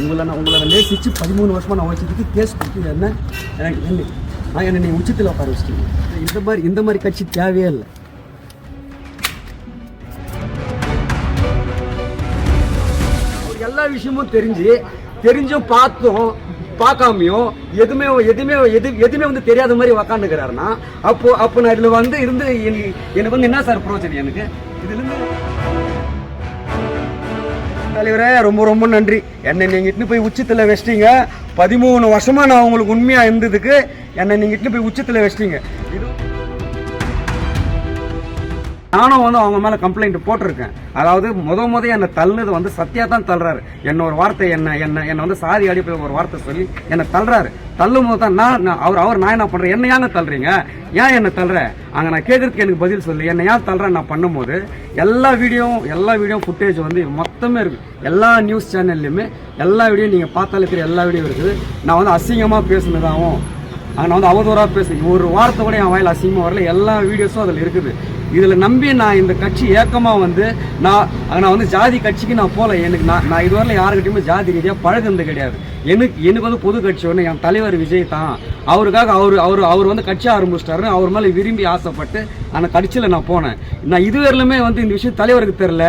உங்களை நான் உங்களை நேசித்து பதிமூணு வருஷமாக நான் வச்சதுக்கு கேஸ் கொடுத்து என்ன? எனக்கு என்ன? நான் என்னை நீ உச்சத்தில் உட்கார வச்சிட்டீங்க. இந்த மாதிரி இந்த மாதிரி கட்சி தேவையே இல்லை. அவர் எல்லா விஷயமும் தெரிஞ்சு தெரிஞ்சும் பார்த்தும் பார்க்காமையும் எதுவுமே எதுவுமே எது எதுவுமே வந்து தெரியாத மாதிரி உக்காந்துக்கிறாருன்னா அப்போ அப்போ நான் இதில் வந்து இருந்து எனக்கு வந்து என்ன சார் பிரோஜனம் எனக்கு? இதுலேருந்து தலைவரே ரொம்ப ரொம்ப நன்றி. என்னை நீங்கள் இட்டுன்னு போய் உச்சத்தில் வச்சிட்டீங்க. பதிமூணு வருஷமாக நான் உங்களுக்கு உண்மையாக இருந்ததுக்கு என்னை நீங்கள் இட்டுன்னு போய் உச்சத்தில் வச்சிட்டீங்க. இது நானும் வந்து அவங்க மேலே கம்ப்ளைண்ட் போட்டிருக்கேன். அதாவது முத முத என்னை தள்ளுனது வந்து சத்யா தான் தள்ளுறாரு. என்ன ஒரு வார்த்தை என்ன என்ன என்னை வந்து சாதி அடிப்படையில் ஒரு வார்த்தை சொல்லி என்னை தள்ளுறாரு. தள்ளும் போது தான் நான் நான் அவர் அவர் நான் என்ன பண்ணுறேன் என்ன ஏங்க தள்ளுறீங்க? ஏன் என்னை தள்ளுற? அங்கே நான் கேட்கறதுக்கு எனக்கு பதில் சொல்லி. என்னை ஏன் தள்ளுறேன் நான் பண்ணும்போது எல்லா வீடியோவும் எல்லா வீடியோ ஃபுட்டேஜ் வந்து மொத்தமே இருக்குது எல்லா நியூஸ் சேனல்லையுமே எல்லா வீடியோ நீங்கள் பார்த்தாலே தெரியும் எல்லா வீடியோ இருக்குது. நான் வந்து அசிங்கமாக பேசுனதாகவும் நான் வந்து அவதூறாக பேசுகிறேன் ஒரு வார்த்தை கூட என் வாயில் அசிங்கமாக வரல. எல்லா வீடியோஸும் அதில் இருக்குது. இதில் நம்பி நான் இந்த கட்சி ஏக்கமாக வந்து நான் நான் வந்து ஜாதி கட்சிக்கு நான் போகல. எனக்கு நான் நான் இதுவரையில் யாருக்கிட்டையுமே ஜாதி ரீதியாக பழகுனது கிடையாது. எனக்கு எனக்கு வந்து பொது கட்சி ஒன்று என் தலைவர் விஜய் தான். அவருக்காக அவர் அவர் அவர் வந்து கட்சி ஆரம்பிச்சிட்டாருன்னு அவர் மேலே விரும்பி ஆசைப்பட்டு அந்த கட்சியில் நான் போனேன். நான் இதுவரையிலுமே வந்து இந்த விஷயம் தலைவருக்கு தெரில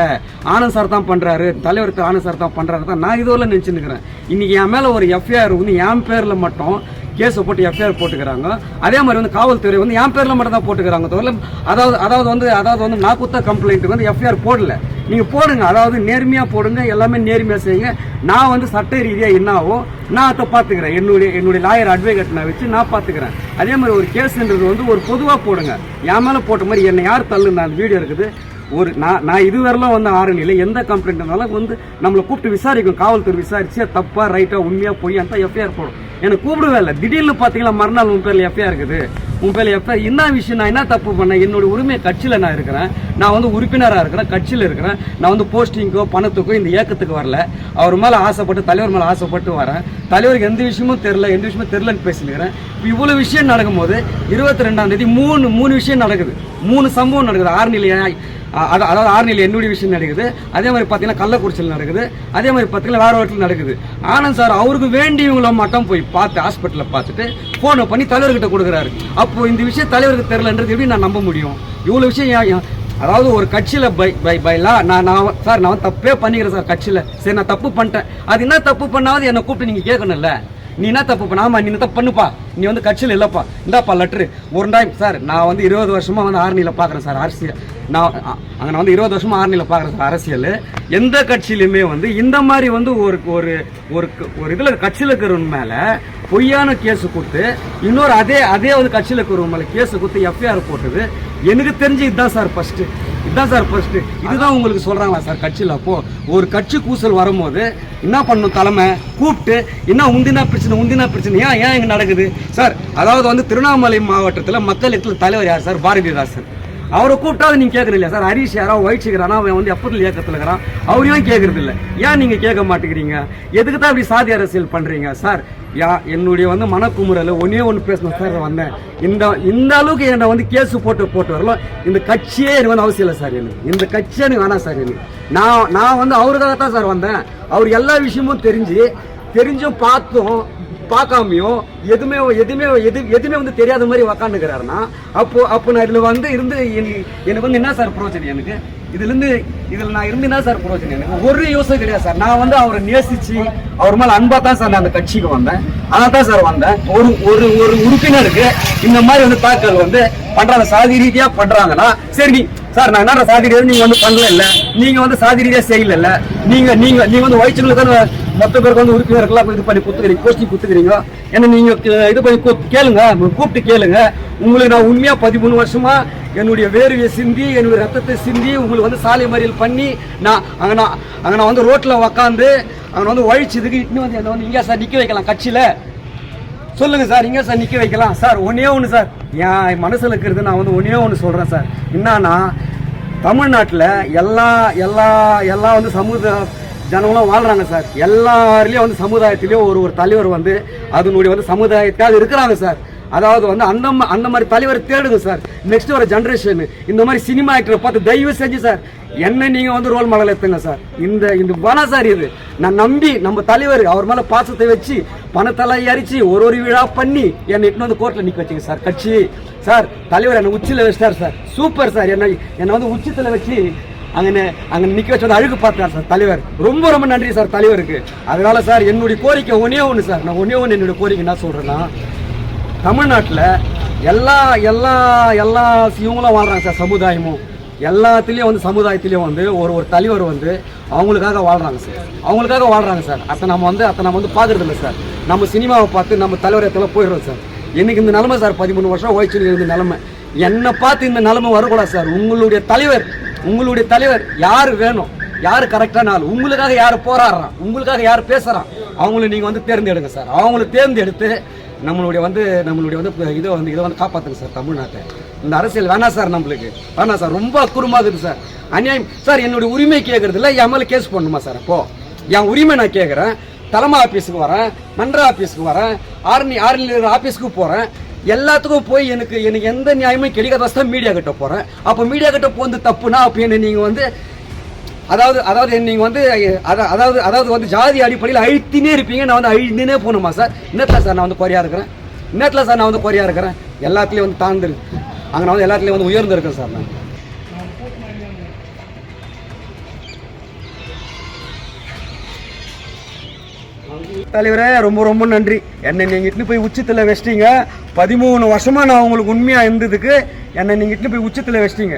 ஆனந்த் சார் தான் பண்ணுறாரு தலைவர் ஆனந்த் சார் தான் பண்ணுறாரு தான் நான் இதுவரையில் நினச்சிருக்கிறேன் இன்றைக்கி என் மேலே ஒரு எஃப்ஐஆர் வந்து என் பேரில் மட்டும் கேஸை போட்டு எஃப்ஐஆர் போட்டுக்கிறாங்க. அதே மாதிரி வந்து காவல்துறை வந்து என் பேரில் மட்டும் தான் போட்டுக்கிறாங்க தவிர அதாவது அதாவது வந்து அதாவது வந்து நான் குத்த கம்ப்ளைண்ட்டுக்கு வந்து எஃப்ஐஆர் போடல. நீங்கள் போடுங்க. அதாவது நேர்மையாக போடுங்க. எல்லாமே நேர்மையாக செய்யுங்க. நான் வந்து சட்ட ரீதியாக என்னாவோ நான் அதை பார்த்துக்கிறேன். என்னுடைய என்னுடைய லாயர் அட்வொகேட் நான் வச்சு நான் பார்த்துக்கிறேன். அதே மாதிரி ஒரு கேஸ்ன்றது வந்து ஒரு பொதுவாக போடுங்க. என் மேலே போட்ட மாதிரி என்னை யார் தள்ளுன்னு அந்த வீடியோ இருக்குது. ஒரு நான் நான் இதுவரைலாம் வந்து ஆரணியில் எந்த கம்ப்ளைண்ட் இருந்தாலும் வந்து நம்மளை கூப்பிட்டு விசாரிக்கும். காவல்துறை விசாரிச்சு தப்பா ரைட்டா உண்மையா பொய் தான் எஃப்ஐஆர் போடும். எனக்கு கூப்பிடவே இல்லை. திடீர்னு பார்த்தீங்களா மறுநாள் உன் பேரில் எஃப்ஐஆர் இருக்குது. உன் பேரில் எஃப்ஐஆர் என்ன விஷயம்? நான் என்ன தப்பு பண்ணேன்? என்னோட உரிமை கட்சியில் நான் இருக்கிறேன். நான் வந்து உறுப்பினராக இருக்கிறேன் கட்சியில் இருக்கிறேன். நான் வந்து போஸ்டிங்கோ பணத்துக்கோ இந்த இயக்கத்துக்கு வரல. அவர் மேலே ஆசைப்பட்டு தலைவர் மேலே ஆசைப்பட்டு வரேன். தலைவருக்கு எந்த விஷயமும் தெரில எந்த விஷயமும் தெரிலன்னு பேசினுக்கிறேன். இப்போ இவ்வளோ விஷயம் நடக்கும்போது இருபத்தி ரெண்டாம் தேதி மூணு மூணு விஷயம் நடக்குது. மூணு சம்பவம் நடக்குது. ஆறுநிலையா அது அதாவது ஆறுநிலை என்னுடைய விஷயம் நடக்குது. அதே மாதிரி பார்த்தீங்கன்னா கள்ளக்குறிச்சியில் நடக்குது. அதே மாதிரி பார்த்தீங்கன்னா வேறு இடத்துல நடக்குது. ஆனந்த் சார் அவருக்கு வேண்டியவங்கள மட்டும் போய் பார்த்து ஹாஸ்பிட்டலில் பார்த்துட்டு ஃபோனை பண்ணி தலைவர்கிட்ட கொடுக்குறாரு. அப்போ இந்த விஷயம் தலைவருக்கு தெரிலன்றது எப்படி நான் நம்ப முடியும்? இவ்வளோ விஷயம் ஏன் அதாவது ஒரு கட்சியில் பை பை பைலா நான் நான் சார் நான் தப்பே பண்ணிக்கிறேன் சார் கட்சியில். சரி நான் தப்பு பண்ணிட்டேன். அது என்ன தப்பு பண்ணாவது என்னை கூப்பிட்டு நீங்கள் கேட்கணும்ல. நீ என்ன தப்பு பண்ண? ஆமா நீ என்ன தப்பு பண்ணுப்பா. நீ வந்து கட்சியில் இல்லைப்பா. இந்தாப்பா லெட்ரு ஒரு டைம் சார் நான் வந்து இருபது வருஷமா வந்து ஆர்னியில் பார்க்குறேன் சார் அரசியல். நான் அங்கே நான் வந்து இருபது வருஷமா ஆர்னியில் பார்க்குறேன் சார் அரசியல். எந்த கட்சியிலுமே வந்து இந்த மாதிரி வந்து ஒரு ஒரு ஒரு ஒரு இதில் கட்சியில் இருக்கிறவன் மேலே பொய்யான கேஸ் கொடுத்து இன்னொரு அதே அதே வந்து கட்சியில் இருக்கிறவங்க மேலே கேஸ் கொடுத்து எஃப்ஐஆர் போட்டது எனக்கு தெரிஞ்சு இதுதான் சார் ஃபஸ்ட்டு இதுதான் சார் ஃபர்ஸ்ட்டு இதுதான் உங்களுக்கு சொல்கிறாங்களா சார் கட்சியில்? அப்போது ஒரு கட்சி கூசல் வரும்போது என்ன பண்ணணும் தலைமை? கூப்பிட்டு என்ன உந்தினா பிரச்சனை உந்தினா பிரச்சனை ஏன் ஏன் இங்கே நடக்குது? சார் அதாவது வந்து திருவண்ணாமலை மாவட்டத்தில் மக்கள் இடத்துல தலைவர் யார் சார்? பாரதிதாசன் அவரை கூப்பிட்டாவது நீங்க கேட்கறது இல்லையா சார்? ஹரிஷ் யாரா ஒயிட் சிக்கிறானா அவன் வந்து எப்போதுல இயக்கத்தில் இருக்கிறான்? அவரையும் கேட்கறது இல்லை ஏன் நீங்க கேட்க மாட்டேங்கிறீங்க? எதுக்கு தான் இப்படி சாதி அரசியல் பண்றீங்க? சார் யா என்னுடைய வந்து மனக்குமுறல ஒன்னே ஒன்று பேசணும் சார் வந்தேன். இந்த இந்த அளவுக்கு என்னை வந்து கேஸ் போட்டு போட்டு வரலாம் இந்த கட்சியே எனக்கு வந்து அவசியம் இல்லை சார் எனக்கு. இந்த கட்சியே எனக்கு வேணாம் சார் எனக்கு. நான் நான் வந்து அவருக்காக தான் சார் வந்தேன். அவர் எல்லா விஷயமும் தெரிஞ்சு தெரிஞ்சும் பார்த்தும் பார்க்காமையும் எதுவுமே எதுவுமே எது எதுவுமே வந்து தெரியாத மாதிரி உக்காந்துக்கிறாருன்னா அப்போ அப்போ நான் இதில் வந்து இருந்து எனக்கு வந்து என்ன சார் பிரயோஜனம் எனக்கு? இதுலேருந்து இதில் நான் இருந்து என்ன சார் பிரயோஜனம் எனக்கு? ஒரு யோசனை கிடையாது சார். நான் வந்து அவரை நேசித்து அவர் மேலே அன்பாக தான் சார் நான் அந்த கட்சிக்கு வந்தேன். அதான் தான் சார் வந்தேன். ஒரு ஒரு ஒரு உறுப்பினருக்கு இந்த மாதிரி வந்து தாக்கல் வந்து பண்ணுறாங்க சாதி ரீதியாக பண்ணுறாங்கன்னா சரி நீ சார் நான் என்ன சாதி ரீதியா நீங்க வந்து பண்ணல இல்ல நீங்க வந்து சாதி ரீதியா செய்யல நீங்க நீங்க நீங்க வந்து வயிற்றுங்களுக்கு தானே மொத்த பேருக்கு வந்து உறுப்பினர்கள்லாம் இது பண்ணி குத்துக்கிறீங்க கோஷ்டி குத்துக்கிறீங்க ஏன்னா நீங்க இது பண்ணி கூ- கேளுங்க கூப்பிட்டு கேளுங்க. உங்களுக்கு நான் உண்மையா பதிமூணு வருஷமா என்னுடைய வேர்வையை சிந்தி என்னுடைய ரத்தத்தை சிந்தி உங்களுக்கு வந்து சாலை மறியல் பண்ணி நான் அங்கே நான் அங்கே நான் வந்து ரோட்டில் உக்காந்து அங்கே வந்து வழிச்சதுக்கு இன்னும் வந்து என்னை வந்து இங்கே சார் நிற்க வைக்கலாம் கட்சியில். சொல்லுங்க சார் இங்கே சார் நிற்க வைக்கலாம். சார் ஒன்றே ஒன்று சார். என் மனசில் இருக்கிறது நான் வந்து ஒன்றே ஒன்று சொல்கிறேன் சார். என்னன்னா தமிழ்நாட்டில் எல்லா எல்லா எல்லா வந்து சமூக ஜனங்களும் வாழ்கிறாங்க சார். எல்லாருலேயும் வந்து சமுதாயத்திலேயும் ஒரு ஒரு தலைவர் வந்து அதனுடைய வந்து சமுதாயத்துக்காக இருக்கிறாங்க சார். அதாவது வந்து அந்த அந்த மாதிரி தலைவர் தேடுங்க சார் நெக்ஸ்ட் வர ஜென்ரேஷன் இந்த மாதிரி சினிமா ஆக்டரை பார்த்து தயவு செஞ்சு சார் என்ன நீங்க வந்து ரோல் மாடல் எடுத்துங்க சார் இந்த இந்த பணம் சார் இது. நான் நம்பி நம்ம தலைவர் அவர் மேல பாசத்தை வச்சு பணத்தெல்லாம் எரிச்சு ஒரு ஒரு விழா பண்ணி என்னை இட்டுன்னு வந்து கோர்ட்ல நிக்க வச்சுங்க சார் கட்சி. சார் தலைவர் என்னை உச்சியில் வச்சிட்டார் சார் சூப்பர் சார் என்ன என்னை வந்து உச்சத்துல வச்சு அங்கே அங்கே நிற்க வச்சு வந்து அழுகு பார்த்தார் சார் தலைவர். ரொம்ப ரொம்ப நன்றி சார் தலைவருக்கு. அதனால சார் என்னுடைய கோரிக்கை ஒன்னே ஒன்று சார் நான் ஒன்னே ஒன்று என்னுடைய கோரிக்கை என்ன சொல்கிறேன்னா தமிழ்நாட்டில் எல்லா எல்லா எல்லா இவங்களும் வாழ்கிறாங்க சார் சமுதாயமும். எல்லாத்துலேயும் வந்து சமுதாயத்துலேயும் வந்து ஒரு ஒரு தலைவர் வந்து அவங்களுக்காக வாழ்கிறாங்க சார். அவங்களுக்காக வாழ்கிறாங்க சார். அதை நம்ம வந்து அதை நம்ம வந்து பார்க்குறதில்ல சார். நம்ம சினிமாவை பார்த்து நம்ம தலைவர் இடத்துல போயிடுறோம் சார். இன்றைக்கி இந்த நிலமை சார் பதிமூணு வருஷம் ஓய்ச்சு இருந்த நிலமை. என்னை பார்த்து இந்த நிலமை வரக்கூடாது சார். உங்களுடைய தலைவர் உங்களுடைய தலைவர் யார் வேணும்? யார் கரெக்டான ஆள்? உங்களுக்காக யார் போராடுறான்? உங்களுக்காக யார் பேசுகிறான் அவங்கள நீங்கள் வந்து தேர்ந்தெடுங்க சார். அவங்கள தேர்ந்தெடுத்து நம்மளுடைய வந்து நம்மளுடைய வந்து இதை வந்து இதை வந்து காப்பாற்றுங்க சார் தமிழ்நாட்டை. இந்த அரசியல் வேணாம் சார் நம்மளுக்கு. வேணாம் சார் ரொம்ப அக்குறமாகுது சார். அநியாயம் சார் என்னுடைய உரிமை கேட்குறதில்ல இல்லை என் மேலே கேஸ் பண்ணுமா சார் அப்போ என் உரிமை நான் கேட்குறேன் தலைமை ஆஃபீஸுக்கு வரேன் மன்ற ஆஃபீஸுக்கு வரேன் ஆர்மி ஆர்மி ஆஃபீஸுக்கு போகிறேன் எல்லாத்துக்கும் போய் எனக்கு எனக்கு எந்த நியாயமும் கிடைக்காத தான் மீடியா கிட்ட போகிறேன் அப்போ மீடியா கிட்ட போந்து தப்புனா அப்போ என்ன நீங்கள் வந்து அதாவது அதாவது நீங்கள் வந்து அதாவது அதாவது வந்து ஜாதி அடிப்படையில் அழுத்தினே இருப்பீங்க. நான் வந்து அழுத்தினே போகணுமா சார்? இன்னத்தில் சார் நான் வந்து குறையாக இருக்கிறேன். இன்னத்தில் சார் நான் வந்து குறையாக இருக்கிறேன். எல்லாத்துலேயும் வந்து தாழ்ந்து அங்கே நான் வந்து எல்லாத்துலேயும் வந்து உயர்ந்துருக்கேன் சார் நான். தலைவரே ரொம்ப ரொம்ப நன்றி. என்னை நீங்கள் இட்டுன்னு போய் உச்சத்தில் வச்சிட்டீங்க. பதிமூணு வருஷமாக நான் உங்களுக்கு உண்மையாக இருந்ததுக்கு என்னை நீங்கள் இட்டுன்னு போய் உச்சத்தில் வச்சிட்டீங்க.